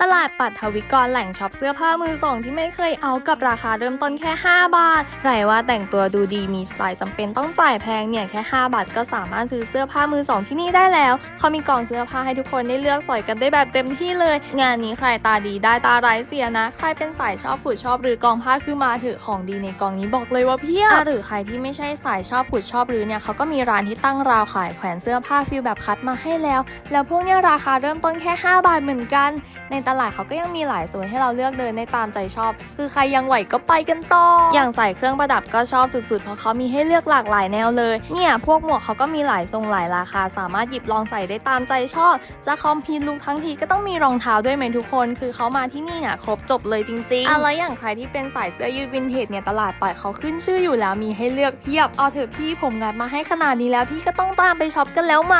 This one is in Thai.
ตลาดปัทวิกรแหล่งช็อปเสื้อผ้ามือสองที่ไม่เคยเอากับราคาเริ่มต้นแค่ 5 บาทใครว่าแต่งตัวดูดีมีสไตล์จำเป็นต้องจ่ายแพงเนี่ยแค่ 5 บาทก็สามารถซื้อเสื้อผ้ามือสองที่นี่ได้แล้ว เขามีกล่องเสื้อผ้าให้ทุกคนได้เลือกสอยกันได้แบบเต็มที่เลย งานนี้ใครตาดีได้ตาร้ายเสียนะ ใครเป็นสายชอบผุดชอบหรือกองผ้าคือมาถือของดีในกองนี้บอกเลยว่าเพียบหรือใครที่ไม่ใช่สายชอบผุดชอบหรือเนี่ยเขาก็มีร้านที่ตั้งราวขายแขวนเสื้อผ้าฟิลแบบคัดมาให้แล้ว แล้วพวกเนี้ยราคาเริ่มต้นแค่ 5 บาทเหมือนกัน ในตลาดเขาก็ยังมีหลายโซนให้เราเลือกเดินได้ตามใจชอบ คือใครยังไหวก็ไปกันต่อ อย่างใส่เครื่องประดับก็ชอบสุดๆ เพราะเขามีให้เลือกหลากหลายแนวเลย เนี่ย พวกหมวกเขาก็มีหลายทรงหลายราคา สามารถหยิบลองใส่ได้ตามใจชอบ จะคอมพีนลุกทั้งทีก็ต้องมีรองเท้าด้วยไหมทุกคน คือเขามาที่นี่เนี่ยครบจบเลยจริงๆอะแล้วอย่างใครที่เป็นสายเสื้อยืดวินเทจเนี่ยตลาดปล่อยเขาขึ้นชื่ออยู่แล้วมีให้เลือกเพียบ เอาเถอะพี่ผมงัดมาให้ขนาดนี้แล้วพี่ก็ต้องตามไปช็อปกันแล้วไหม